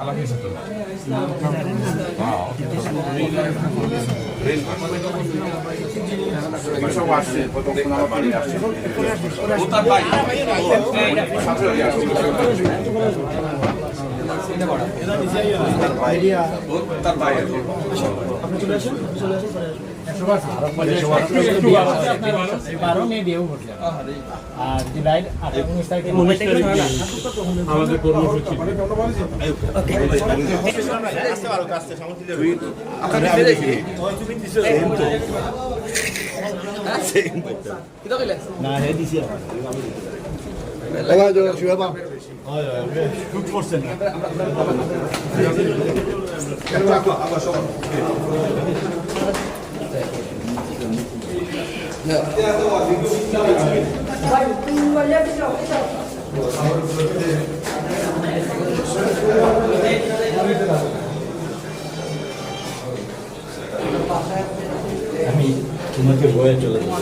అలాగే చెప్తున్నా বারো মে বিয়েও ঘটছে। আর জুলাই আঠারো উনিশ তারিখে আমাদের কর্মসূচি। না হে দিছি। আমি তোমাকে বয়ে চলে যাব।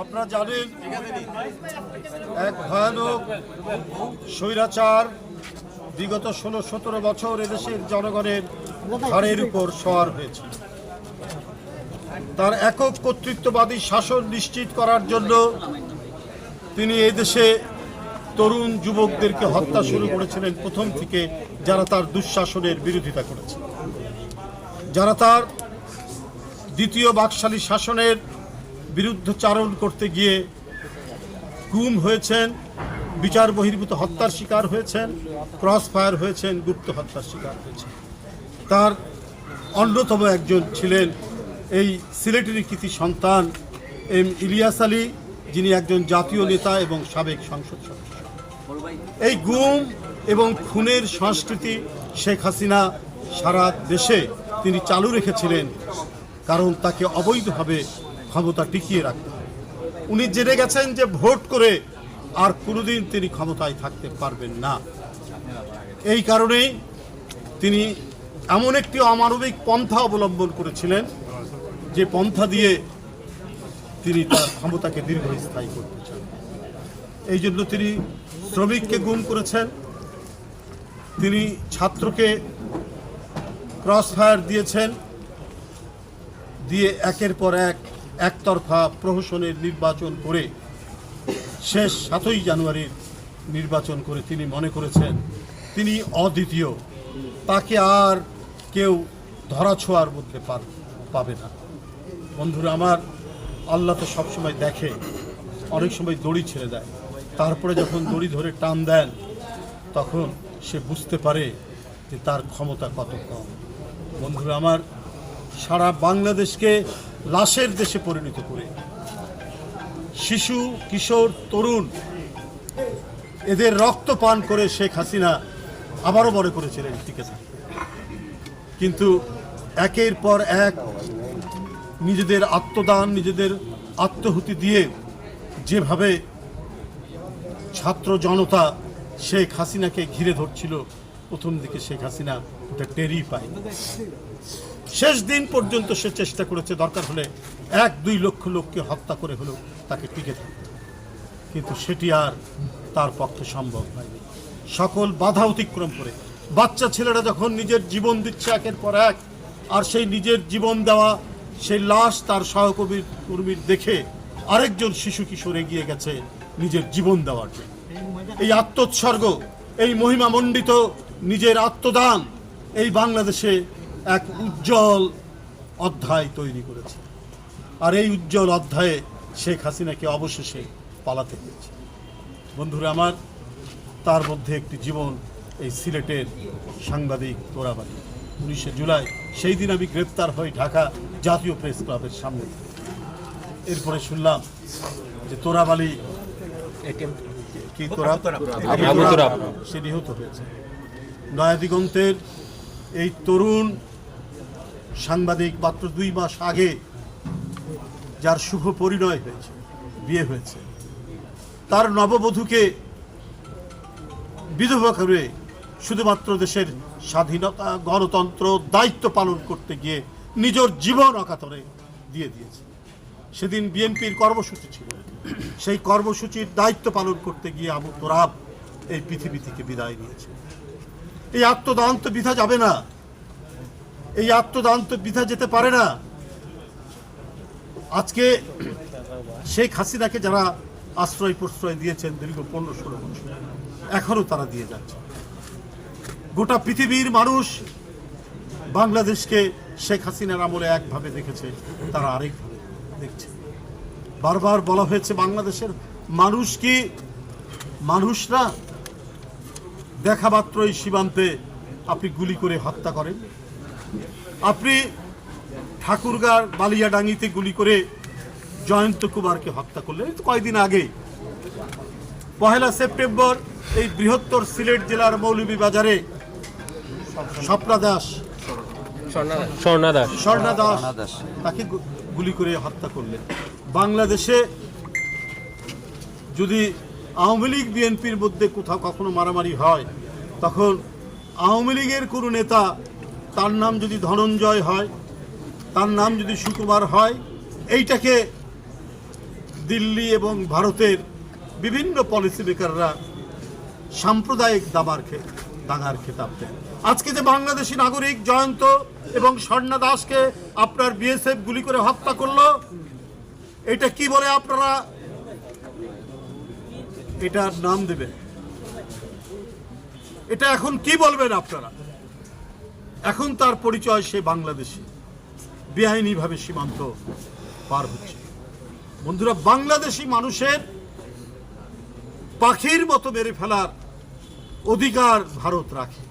আপনারা জানেন এক ভয়ানক স্বৈরাচার বিগত ষোলো, সতেরো বছর এদেশের জনগণের ঘাড়ের উপর সওয়ার হয়েছে। তার একক কর্তৃত্ববাদী শাসন নিশ্চিত করার জন্য তিনি এই দেশে তরুণ যুবকদেরকে হত্যা শুরু করেছিলেন প্রথম থেকে যারা তার দুঃশাসনের বিরোধিতা করেছে। যারা তার দ্বিতীয় বাকশালী শাসনের বিরুদ্ধচারণ করতে গিয়ে গুম হয়েছেন বিচার বহির্ভূত হত্যার শিকার হয়েছেন, ক্রস ফায়ার হয়েছেন, গুপ্ত হত্যার শিকার হয়েছেন তার অন্যতম একজন ছিলেন এই সিলেটের কৃতি সন্তান এম ইলিয়াস আলী, যিনি একজন জাতীয় নেতা এবং সাবেক সংসদ সদস্য এই গুম এবং খুনের সংস্কৃতি শেখ হাসিনা সারা দেশে তিনি চালু রেখেছিলেন, কারণ তাকে অবৈধভাবে ক্ষমতা টিকিয়ে রাখতে। উনি জেনে গেছেন যে ভোট করে আর কোনোদিন তিনি ক্ষমতায় থাকতে পারবেন না। এই কারণেই তিনি এমন একটি অমানবিক পন্থা অবলম্বন করেছিলেন, যে পন্থা দিয়ে তিনি তার ক্ষমতাকে দীর্ঘস্থায়ী করতে চান। এই জন্য তিনি শ্রমিককে গুম করেছেন। তিনি ছাত্রকে ক্রস ফায়ার দিয়েছেন। দিয়ে একের পর এক একতরফা প্রহসনের নির্বাচন করে শেষ সাতই জানুয়ারির নির্বাচন করে তিনি মনে করেছেন, তিনি অদ্বিতীয়। তাকে আর কেউ ধরাছোঁয়ার মধ্যে পাবে না। বন্ধুরা, আমার আল্লাহ তো সবসময় দেখে, অনেক সময় দড়ি ছেড়ে দেয়। তারপরে যখন দড়ি ধরে টান দেন, তখন সে বুঝতে পারে যে তার ক্ষমতা কত কম। বন্ধুরা, আমার সারা বাংলাদেশকে লাশের দেশে পরিণত করে শিশু, কিশোর, তরুণ এদের রক্ত পান করে শেখ হাসিনা আবারও মনে করেছিলেন টিকে থাকবে কিন্তু একের পর এক নিজেদের আত্মদান, নিজেদের আত্মহুতি দিয়ে যেভাবে ছাত্র জনতা শেখ হাসিনাকে ঘিরে ধরছিল, প্রথম দিকে শেখ হাসিনা ওটা টেরই পায় শেষ দিন পর্যন্ত সে চেষ্টা করেছে, দরকার হলে এক দুই লক্ষ লোককে হত্যা করে হলেও তাকে টিকে থাকতে কিন্তু সেটি আর তার পক্ষে সম্ভব হয়নি। সকল বাধা অতিক্রম করে বাচ্চা ছেলেরা যখন নিজের জীবন দিচ্ছে একের পর এক, আর সেই নিজের জীবন দেওয়া, সেই লাশ তার সহকর্মীর কর্মীর দেখে আরেকজন শিশু কিশোর এগিয়ে গেছে নিজের জীবন দেওয়ার জন্য। এই আত্মোৎসর্গ, এই মহিমামণ্ডিত নিজের আত্মদান এই বাংলাদেশে এক উজ্জ্বল অধ্যায় তৈরি করেছে। আর এই উজ্জ্বল অধ্যায়ে শেখ হাসিনাকে অবশেষে পালাতে হয়েছে। বন্ধুরা আমার তার মধ্যে একটি জীবন এই সিলেটের সাংবাদিক তোরাবাড়ি উনিশে জুলাই সেই দিন আমি গ্রেপ্তার হই ঢাকা জাতীয় প্রেস ক্লাবের সামনে। এরপরে শুনলাম যে তোরাবালি কি সে নিহত হয়েছে। নয়াদিগন্তের এই তরুণ সাংবাদিক মাত্র দুই মাস আগে যার শুভ পরিণয় হয়েছে, বিয়ে হয়েছে। তার নববধূকে বিধবা করে শুধুমাত্র দেশের স্বাধীনতা, গণতন্ত্র, দায়িত্ব পালন করতে গিয়ে নিজের জীবন অকাতরে দিয়ে দিয়েছে। সেদিন বিএনপির কর্মসূচি ছিল। সেই কর্মসূচির দায়িত্ব পালন করতে গিয়ে আবু তোরাব এই পৃথিবী থেকে বিদায় নিয়েছে। এই আত্মদান্ত বিধা যাবে না। এই আত্মদান্ত বিধা যেতে পারে না। আজকে শেখ হাসিনাকে যারা আশ্রয় প্রশ্রয় দিয়েছেন দীর্ঘ পনেরো ষোলো বছর এখনও তারা দিয়ে যাচ্ছে। গোটা পৃথিবীর মানুষ বাংলাদেশকে শেখ হাসিনার আমলে একভাবে দেখেছে, তারা আরেকভাবে দেখছে। বারবার বলা হয়েছে, বাংলাদেশের মানুষ কি মানুষ না? দেখা মাত্রই সীমান্তে আপনি গুলি করে হত্যা করেন। আপনি ঠাকুরগার বালিয়াডাঙ্গিতে গুলি করে জয়ন্ত কুমারকে হত্যা করলেন। এই তো কয়েকদিন আগে। পহেলা সেপ্টেম্বর এই বৃহত্তর সিলেট জেলার মৌলভীবাজারে স্বপ্না দাস স্বর্ণা দাস। স্বর্ণা দাস তাকে গুলি করে হত্যা করলেন। বাংলাদেশে যদি আওয়ামী লীগ বিএনপির মধ্যে কোথাও কখনো মারামারি হয় তখন আওয়ামী লীগের কোনো নেতা তার নাম যদি ধনঞ্জয় হয় তার নাম যদি সুকুমার হয়, এইটাকে দিল্লি এবং ভারতের বিভিন্ন পলিসি মেকাররা সাম্প্রদায়িক দাবার দাঙ্গার খেতাব দেন। আজকে যে বাংলাদেশি নাগরিক জয়ন্ত এবং স্বর্ণা দাসকে আপনার বিএসএফ গুলি করে হত্যা করল, এটা কি বলে আপনারা? এটার নাম দেবেন। এটা এখন কি বলবেন আপনারা? এখন তার পরিচয় সে বাংলাদেশি। বেআইনিভাবে সীমান্ত পার হচ্ছে। বন্ধুরা, বাংলাদেশি মানুষের পাখির মতো মেরে ফেলার অধিকার ভারত রাখে।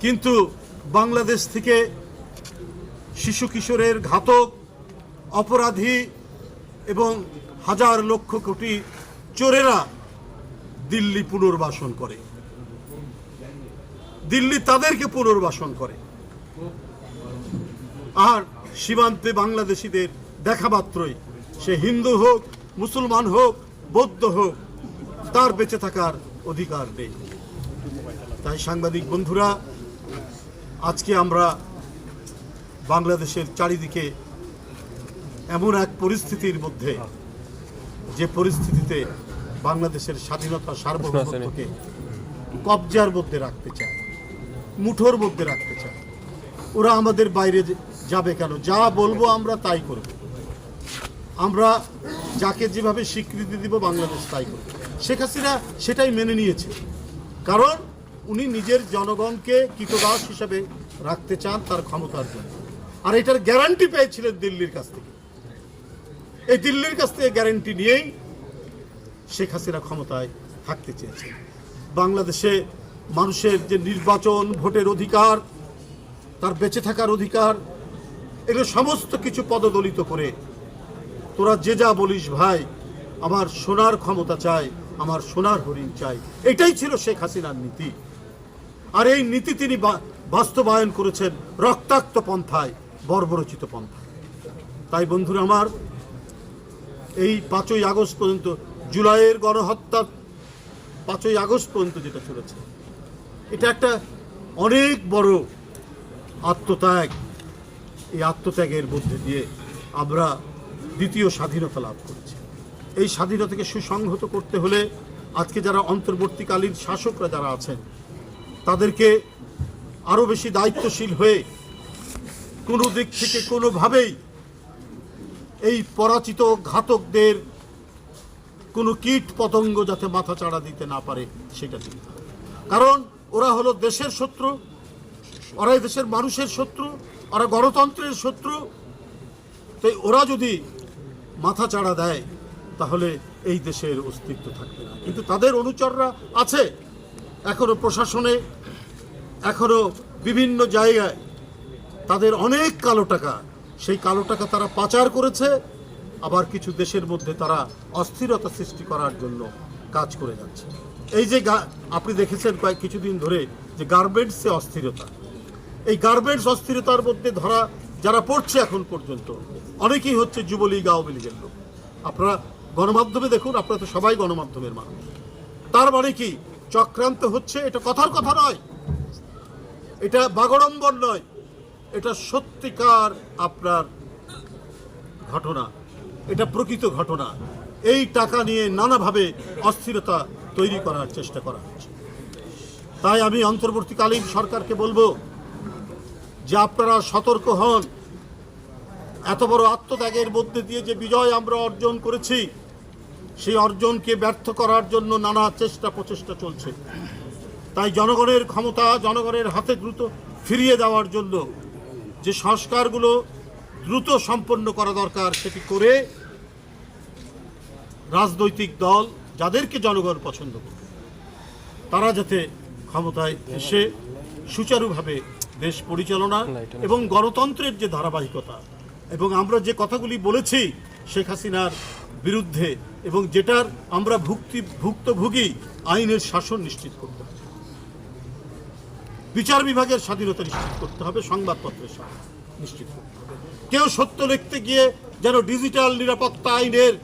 কিন্তু বাংলাদেশ থেকে শিশু কিশোরের ঘাতক, অপরাধী এবং হাজার লক্ষ কোটি চোরেরা দিল্লি পুনর্বাসন করে। দিল্লি তাদেরকে পুনর্বাসন করে। আর সীমান্তে বাংলাদেশিদের দেখা মাত্রই। সে হিন্দু হোক, মুসলমান হোক, বৌদ্ধ হোক, তার বেঁচে থাকার অধিকার নেই। তাই সাংবাদিক বন্ধুরা, আজকে আমরা বাংলাদেশের চারিদিকে এমন এক পরিস্থিতির মধ্যে, যে পরিস্থিতিতে বাংলাদেশের স্বাধীনতা সার্বভৌমত্বকে কবজার মধ্যে রাখতে চায়, মুঠোর মধ্যে রাখতে চায়। ওরা আমাদের বাইরে যাবে কেন? যা বলব আমরা তাই করব। আমরা যাকে যেভাবে স্বীকৃতি দিব বাংলাদেশ তাই করবে। শেখ হাসিনা সেটাই মেনে নিয়েছে। কারণ উনি নিজের জনগণকে কীতদাস হিসাবে রাখতে চান তার ক্ষমতার জন্য। আর এটার গ্যারান্টি পেয়েছিলেন দিল্লির কাছ থেকে। এই দিল্লির কাছ থেকে গ্যারান্টি নিয়েই শেখ হাসিনা ক্ষমতায় থাকতে চেয়েছে বাংলাদেশে মানুষের যে নির্বাচন, ভোটের অধিকার, তার বেঁচে থাকার অধিকার এগুলো সমস্ত কিছু পদদলিত করে। তোরা যে যা বলিস ভাই, আমার সোনার ক্ষমতা চাই, আমার সোনার হরিণ চাই। এটাই ছিল শেখ হাসিনার নীতি। আর এই নীতি তিনি বাস্তবায়ন করেছেন রক্তাক্ত পন্থায়, বর্বরচিত পন্থায়। তাই বন্ধুরা আমার, এই পাঁচই আগস্ট পর্যন্ত, জুলাইয়ের গণহত্যা পাঁচই আগস্ট পর্যন্ত যেটা চলেছে, এটা একটা অনেক বড় আত্মত্যাগ। এই আত্মত্যাগের মধ্যে দিয়ে আমরা দ্বিতীয় স্বাধীনতা লাভ করেছি। এই স্বাধীনতাকে সুসংহত করতে হলে আজকে যারা অন্তর্বর্তীকালীন শাসকরা যারা আছেন, তাদেরকে আরও বেশি দায়িত্বশীল হয়ে কোনো দিক থেকে কোনোভাবেই এই পরাচিত ঘাতকদের কোনো কীট পতঙ্গ যাতে মাথা চাড়া দিতে না পারে, সেটা কারণ ওরা হলো দেশের শত্রু, ওরাই দেশের মানুষের শত্রু ওরা গণতন্ত্রের শত্রু, তাই ওরা যদি মাথা চাড়া দেয়, তাহলে এই দেশের অস্তিত্ব থাকবে না। কিন্তু তাদের অনুচররা আছে, এখনও প্রশাসনে, এখনও বিভিন্ন জায়গায়। তাদের অনেক কালো টাকা, সেই কালো টাকা তারা পাচার করেছে, আবার কিছু দেশের মধ্যে তারা অস্থিরতা সৃষ্টি করার জন্য কাজ করে যাচ্ছে। এই যে আপনি দেখেছেন কয়েক কিছুদিন ধরে যে গার্মেন্টসে অস্থিরতা। এই গার্মেন্টস অস্থিরতার মধ্যে ধরা যারা পড়ছে এখন পর্যন্ত, অনেকেই হচ্ছে যুবলীগ, আওয়ামী লীগের লোক। আপনারা গণমাধ্যমে দেখুন, আপনারা তো সবাই গণমাধ্যমের মানুষ। তার মানে কি? চক্রান্ত হচ্ছে, এটা কথার কথা নয়। এটা বাগড়ম্বর নয়। এটা সত্যিকার আপনার ঘটনা। এটা প্রকৃত ঘটনা। এই টাকা নিয়ে নানাভাবে অস্থিরতা তৈরি করার চেষ্টা করা হচ্ছে। তাই আমি অন্তর্বর্তীকালীন সরকারকে বলব যে আপনারা সতর্ক হন। এত বড় আত্মত্যাগের মধ্যে দিয়ে যে বিজয় আমরা অর্জন করেছি, সেই অর্জনকে ব্যর্থ করার জন্য নানা চেষ্টা প্রচেষ্টা চলছে। তাই জনগণের ক্ষমতা, জনগণের হাতে দ্রুত ফিরিয়ে দেওয়ার জন্য যে সংস্কারগুলো দ্রুত সম্পন্ন করা দরকার, সেটি করে রাজনৈতিক দল যাদেরকে জনগণ পছন্দ করবে, তারা যাতে ক্ষমতায় এসে সুচারুভাবে দেশ পরিচালনা এবং গণতন্ত্রের যে ধারাবাহিকতা এবং আমরা যে কথাগুলি বলেছি শেখ হাসিনার বিরুদ্ধে এবং যেটার আমরা ভুক্তি ভুক্তভোগী আইনের শাসন নিশ্চিত করতে হবে। বিচার বিভাগের স্বাধীনতা নিশ্চিত করতে হবে সংবাদপত্রের স্বাধীনতা নিশ্চিত করতে হবে। কেউ সত্য লিখতে গিয়ে যেন ডিজিটাল নিরাপত্তা আইনের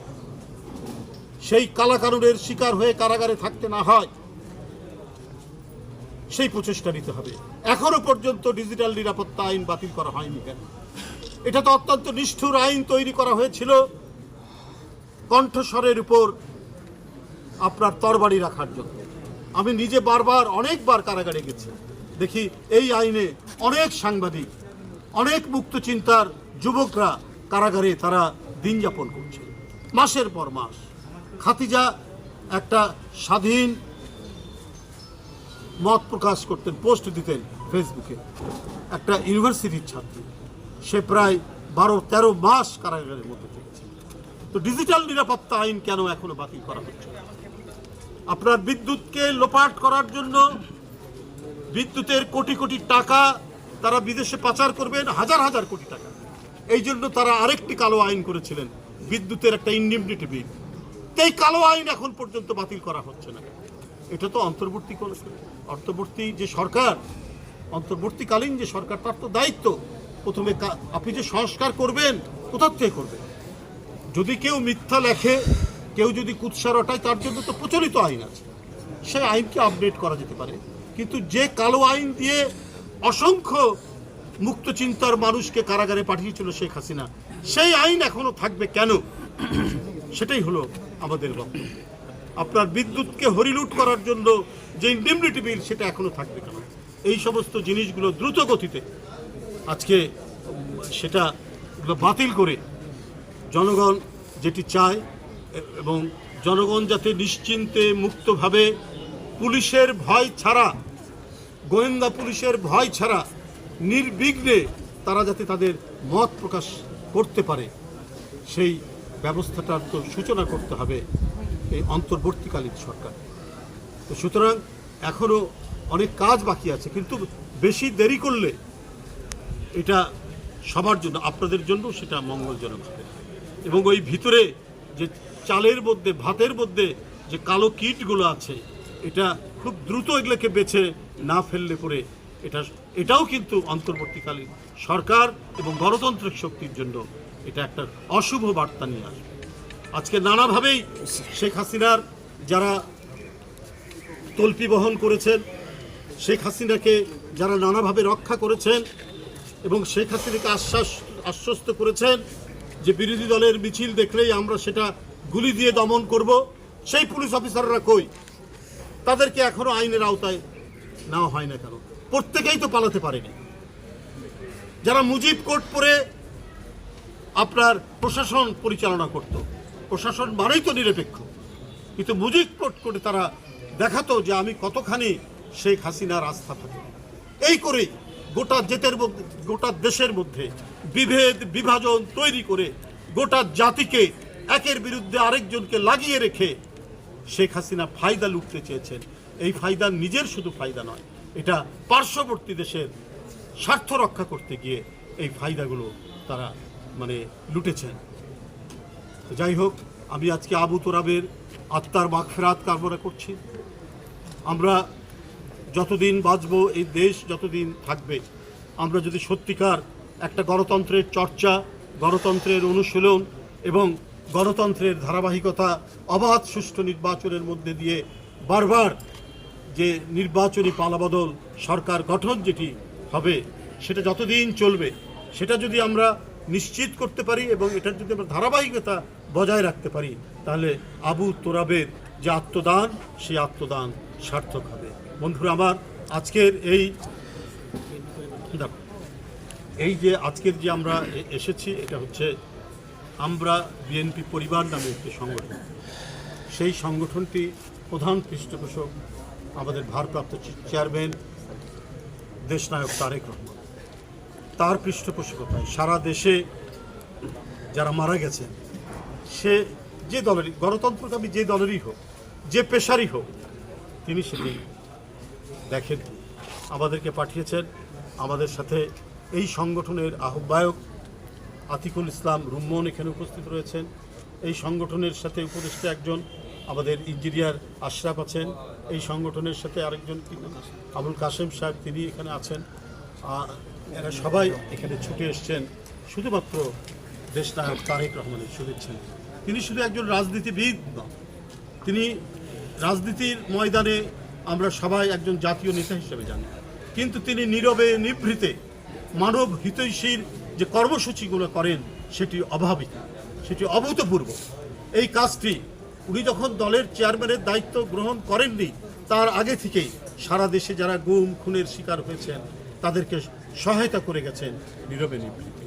সেই কালাকানুনের শিকার হয়ে কারাগারে থাকতে না হয় সেই প্রচেষ্টা নিতে হবে। এখনও পর্যন্ত ডিজিটাল নিরাপত্তা আইন বাতিল করা হয়নি কেন? এটা তো অত্যন্ত নিষ্ঠুর আইন তৈরি করা হয়েছিল। কণ্ঠস্বরের উপর আপনার তরবারি রাখার জন্য। আমি নিজে বারবার, অনেকবার কারাগারে গেছি। দেখি এই আইনে অনেক সাংবাদিক, অনেক মুক্ত চিন্তার যুবকরা কারাগারে তারা দিন যাপন করছে। মাসের পর মাস। খাতিজা একটা স্বাধীন মত প্রকাশ করতেন, পোস্ট দিতেন ফেসবুকে। একটা ইউনিভার্সিটির ছাত্রী, সে প্রায় বারো, তেরো মাস কারাগারের মধ্যে থেকেছে তো ডিজিটাল নিরাপত্তা আইন কেন এখনও বাতিল করা হচ্ছে? আপনার বিদ্যুৎকে লোপাট করার জন্য বিদ্যুতের কোটি কোটি টাকা তারা বিদেশে পাচার করবেন, হাজার হাজার কোটি টাকা। এই জন্য তারা আরেকটি কালো আইন করেছিলেন, বিদ্যুতের একটা ইন্ডিমনিটি বিল এই কালো আইন এখন পর্যন্ত বাতিল করা হচ্ছে না। এটা তো অন্তর্বর্তী অন্তর্বর্তী যে সরকার, অন্তর্বর্তীকালীন যে সরকার, তার তো দায়িত্ব। প্রথমে আপনি যে সংস্কার করবেন কোথার থেকে করবেন? যদি কেউ মিথ্যা লেখে, কেউ যদি কুৎসা রটায়, তার জন্য তো প্রচলিত আইন আছে। সেই আইনকে আপডেট করা যেতে পারে। কিন্তু যে কালো আইন দিয়ে অসংখ্য মুক্ত চিন্তার মানুষকে কারাগারে পাঠিয়েছিল শেখ হাসিনা, সেই আইন এখনও থাকবে কেন? সেটাই হলো আমাদের বক্তব্য আপনার বিদ্যুৎকে হরিলুট করার জন্য যে ইন্ডিমনিটি বিল সেটা এখনও থাকবে কেন? এই সমস্ত জিনিসগুলো দ্রুত গতিতে আজকে, সেটা বাতিল করে জনগণ যেটি চায়, এবং জনগণ যাতে নিশ্চিন্তে, মুক্তভাবে পুলিশের ভয় ছাড়া, গোয়েন্দা পুলিশের ভয় ছাড়া, নির্বিঘ্নে তারা যাতে তাদের মত প্রকাশ করতে পারে, সেই ব্যবস্থাটার তো সূচনা করতে হবে। এই অন্তর্বর্তীকালীন সরকার। তো সুতরাং এখনও অনেক কাজ বাকি আছে, কিন্তু বেশি দেরি করলে এটা সবার জন্য, আপনাদের জন্য সেটা মঙ্গলজনক হবে। এবং ওই ভিতরে যে চালের মধ্যে, ভাতের মধ্যে যে কালো কীটগুলো আছে, এটা খুব দ্রুত এগুলোকে বেছে না ফেললে পরে এটা, এটাও কিন্তু অন্তর্বর্তীকালীন সরকার এবং গণতান্ত্রিক শক্তির জন্য এটা একটা অশুভ বার্তা নিয়ে আসবে। আজকে নানাভাবেই শেখ হাসিনার যারা তল্পি বহন করেছেন, শেখ হাসিনাকে যারা নানাভাবে রক্ষা করেছেন এবং শেখ হাসিনাকে আশ্বাস, আশ্বস্ত করেছেন যে বিরোধী দলের মিছিল দেখলেই আমরা সেটা গুলি দিয়ে দমন করব, সেই পুলিশ অফিসাররা কই? তাদেরকে এখনও আইনের আওতায় নেওয়া হয় না কেন? প্রত্যেকেই তো পালাতে পারেনি। যারা মুজিব কোর্ট পরে আপনার প্রশাসন পরিচালনা করত প্রশাসন মানেই তো নিরপেক্ষ। কিন্তু মুজিব কোর্ট করে তারা দেখাতো যে আমি কতখানি শেখ হাসিনার আস্থা থাকে। এই করেই গোটা জেতের মধ্যে, গোটা দেশের মধ্যে বিভেদ, বিভাজন তৈরি করে গোটা জাতিকে একের বিরুদ্ধে আরেকজনকে লাগিয়ে রেখে শেখ হাসিনা ফায়দা লুটতে চেয়েছেন। এই ফায়দা নিজের শুধু ফায়দা নয়, এটা পার্শ্ববর্তী দেশের স্বার্থ রক্ষা করতে গিয়ে এই ফায়দাগুলো তারা মানে লুটেছেন। যাই হোক, আমি আজকে আবু তোরাবের আত্মার মাগফেরাত কামনা করছি। আমরা যতদিন বাঁচব, এই দেশ যতদিন থাকবে, আমরা যদি সত্যিকার একটা গণতন্ত্রের চর্চা, গণতন্ত্রের অনুশীলন এবং গণতন্ত্রের ধারাবাহিকতা, অবাধ সুষ্ঠু নির্বাচনের মধ্যে দিয়ে বারবার যে নির্বাচনী পালাবদল সরকার গঠন যেটি হবে, সেটা যতদিন চলবে, সেটা যদি আমরা নিশ্চিত করতে পারি এবং এটার যদি আমরা ধারাবাহিকতা বজায় রাখতে পারি, তাহলে আবু তোরাবের যে আত্মদান, সেই আত্মদান সার্থক হবে। বন্ধুরা, আমার আজকের এই এই যে আজকের যে আমরা এসেছি, এটা হচ্ছে আমরা বিএনপি পরিবার নামে একটি সংগঠন। সেই সংগঠনটি প্রধান পৃষ্ঠপোষক আমাদের ভারপ্রাপ্ত চেয়ারম্যান দেশনায়ক তারেক রহমান। তার পৃষ্ঠপোষকতায় সারা দেশে যারা মারা গেছেন সে যে দলেরই গণতন্ত্রকামী যে দলেরই হোক, যে পেশারই হোক, তিনি সেটি দেখেন। আমাদেরকে পাঠিয়েছেন। আমাদের সাথে এই সংগঠনের আহ্বায়ক আতিকুল ইসলাম রুম্মন এখানে উপস্থিত রয়েছেন। এই সংগঠনের সাথে উপদেষ্টা একজন আমাদের ইঞ্জিনিয়ার আশরাফ আছেন। এই সংগঠনের সাথে আরেকজন কি আবুল কাশেম সাহেব, তিনি এখানে আছেন। এরা সবাই এখানে ছুটে এসছেন। শুধুমাত্র দেশনায়ক তারেক রহমানের শুভেচ্ছা। তিনি শুধু একজন রাজনীতিবিদ নন। তিনি রাজনীতির ময়দানে আমরা সবাই একজন জাতীয় নেতা হিসেবে জানি। কিন্তু তিনি নীরবে নিভৃতে মানব হিতৈষীর যে কর্মসূচিগুলো করেন, সেটি অভাবিক সেটি অভূতপূর্ব। এই কাজটি উনি যখন দলের চেয়ারম্যানের দায়িত্ব গ্রহণ করেননি, তার আগে থেকেই সারা দেশে যারা গুম, খুনের শিকার হয়েছেন তাদেরকে সহায়তা করে গেছেন নীরবে নিভৃতে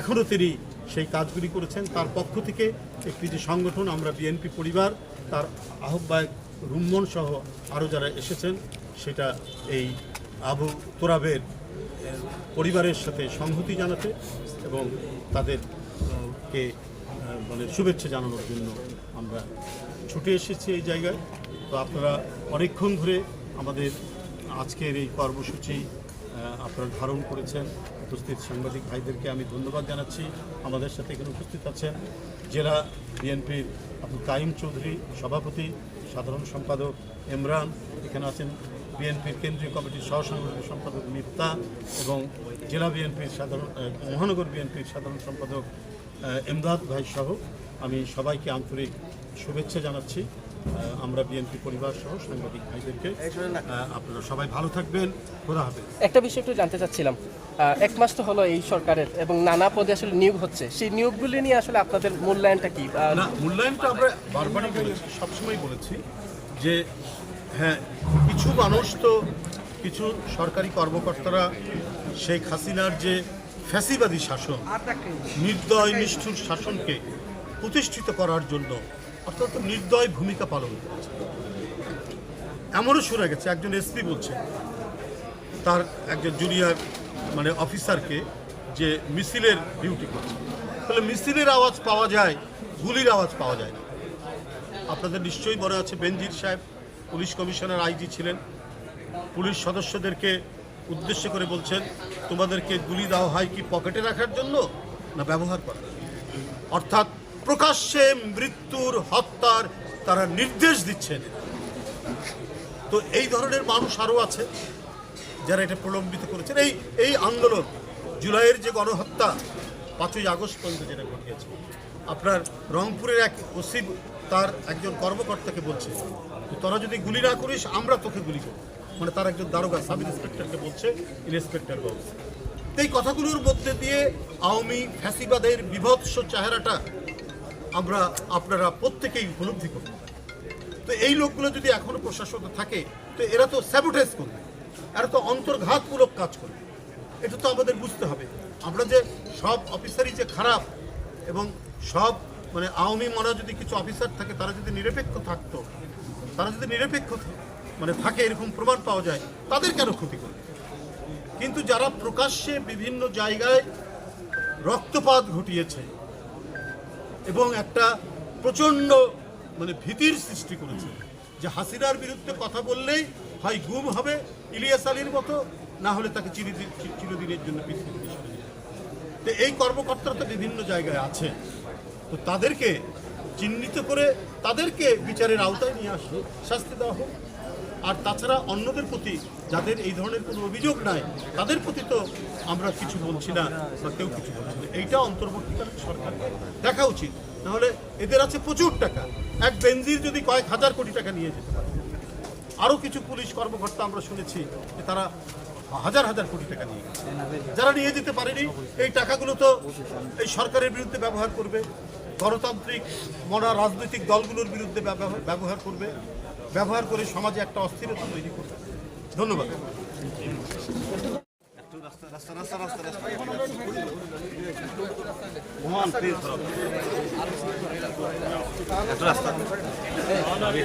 এখনও তিনি সেই কাজগুলি করেছেন। তার পক্ষ থেকে একটি যে সংগঠন আমরা বিএনপি পরিবার, তার আহ্বায়ক রুম্মন সহ আরও যারা এসেছেন, সেটা এই আবু তোরাবের পরিবারের সাথে সংহতি জানাতে এবং তাদেরকে মানে শুভেচ্ছা জানানোর জন্য আমরা ছুটে এসেছি এই জায়গায়। তো আপনারা অনেকক্ষণ ধরে আমাদের আজকের এই কর্মসূচি আপনারা ধারণ করেছেন। উপস্থিত সাংবাদিক ভাইদেরকে আমি ধন্যবাদ জানাচ্ছি। আমাদের সাথে এখানে উপস্থিত আছেন জেলা বিএনপির আব্দুল কাইম চৌধুরী, সভাপতি, সাধারণ সম্পাদক ইমরান, এখানে আছেন বিএনপির কেন্দ্রীয় কমিটির সহ সম্পাদক মিফতা এবং জেলা বিএনপির সাধারণ মহানগর বিএনপির সাধারণ সম্পাদক এমদাদ ভাই সহ আমি সবাইকে আন্তরিক শুভেচ্ছা জানাচ্ছি আমরা বিএনপি পরিবার সহ সাংবাদিক ভাইদেরকে। আপনারা সবাই ভালো থাকবেন খোদা হাফেজ। একটা বিষয় একটু জানতে চাচ্ছিলাম এক মাস তো হলো এই সরকারের এবং নানা পদে আসলে নিয়োগ হচ্ছে সেই নিয়োগগুলি নিয়ে আসলে আপনাদের মূল্যায়নটা কি? না মূল্যায়নটা আমরা বারবারই বলেছি সবসময় বলেছি যে হ্যাঁ কিছু মানুষ তো কিছু সরকারি কর্মকর্তারা শেখ হাসিনার যে ফ্যাসিবাদী শাসন নির্দয় নিষ্ঠুর শাসনকে প্রতিষ্ঠিত করার জন্য অর্থাৎ নির্দয় ভূমিকা পালন করেছে। এমনও শোনা গেছে, একজন এসপি বলছে, তার একজন জুনিয়র মানে অফিসারকে যে মিছিলের ডিউটি করছে। তাহলে মিছিলের আওয়াজ পাওয়া যায়, গুলির আওয়াজ পাওয়া যায় না। আপনাদের নিশ্চয়ই মনে আছে বেনজির সাহেব, পুলিশ কমিশনার আইজি ছিলেন। পুলিশ সদস্যদেরকে উদ্দেশ্য করে বলছেন, তোমাদেরকে গুলি দেওয়া হয় কি পকেটে রাখার জন্য না ব্যবহার করার অর্থাৎ প্রকাশ্যে মৃত্যুর হত্যার তারা নির্দেশ দিচ্ছেন। তো এই ধরনের মানুষ আরও আছে যারা এটা প্রলম্বিত করেছেন। এই এই আন্দোলন, জুলাইয়ের যে গণহত্যা, পাঁচই আগস্ট পর্যন্ত যেটা ঘটিয়েছে, আপনার রংপুরের এক ওসি তার একজন কর্মকর্তাকে বলছে তোরা যদি গুলি না করিস, আমরা তোকে গুলি করব। মানে তার একজন দারোগা, সাব ইন্সপেক্টরকে বলছে, ইন্সপেক্টর বাবু। এই কথাগুলোর মধ্যে দিয়ে আওয়ামী ফ্যাসিবাদের বিভৎস চেহারাটা আমরা আপনারা প্রত্যেকেই উপলব্ধি করি তো এই লোকগুলো যদি এখনও প্রশাসনে থাকে, তো এরা তো স্যাবোটাইজ করবে। এরা তো অন্তর্ঘাতমূলক কাজ করবে। এটা তো আমাদের বুঝতে হবে। আমরা যে সব অফিসারই যে খারাপ এবং সব মানে আওয়ামী মনা যদি কিছু অফিসার থাকে, তারা যদি নিরপেক্ষ থাকতো, তারা যদি নিরপেক্ষ মানে থাকে এরকম প্রমাণ পাওয়া যায়, তাদের কেন ক্ষতি করবে? কিন্তু যারা প্রকাশ্যে বিভিন্ন জায়গায় রক্তপাত ঘটিয়েছে এবং একটা প্রচণ্ড মানে ভীতির সৃষ্টি করেছে যে হাসিনার বিরুদ্ধে কথা বললেই হয় গুম হবে ইলিয়াস আলীর মতো, না হলে তাকে চিরদিন চিরদিনের জন্য পৃথিবী থেকে সরিয়ে দেবে। তো এই কর্মকর্তারা তো বিভিন্ন জায়গায় আছে তো তাদেরকে চিহ্নিত করে তাদেরকে বিচারের আওতায় নিয়ে আসে শাস্তি দেওয়া হোক আর তাছাড়া অন্যদের প্রতি যাদের এই ধরনের কোনো অভিযোগ নাই, তাদের প্রতি তো আমরা কিছু বলছি না বা কেউ কিছু বলছি না। এইটা অন্তর্বর্তীকালীন সরকারকে দেখা উচিত। নাহলে এদের আছে প্রচুর টাকা। এক বেনজির যদি কয়েক হাজার কোটি টাকা নিয়ে যেতে পারে। আরও কিছু পুলিশ কর্মকর্তা আমরা শুনেছি যে তারা হাজার হাজার কোটি টাকা নিয়ে গেছে। যারা নিয়ে যেতে পারেনি, এই টাকাগুলো তো এই সরকারের বিরুদ্ধে ব্যবহার করবে। গণতান্ত্রিক, মনা রাজনৈতিক দলগুলোর বিরুদ্ধে ব্যবহার করবে। ব্যবহার করে সমাজে একটা অস্থিরতা তৈরি করবে। ধন্যবাদ। ওটা নেই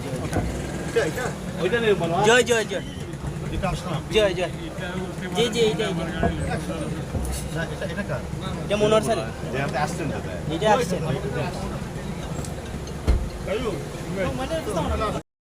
জয় জয় জয়। জয় জয়। জি জি এইটা এইটা এটা এটা মনোহর স্যার আসছেন। এটা আসছে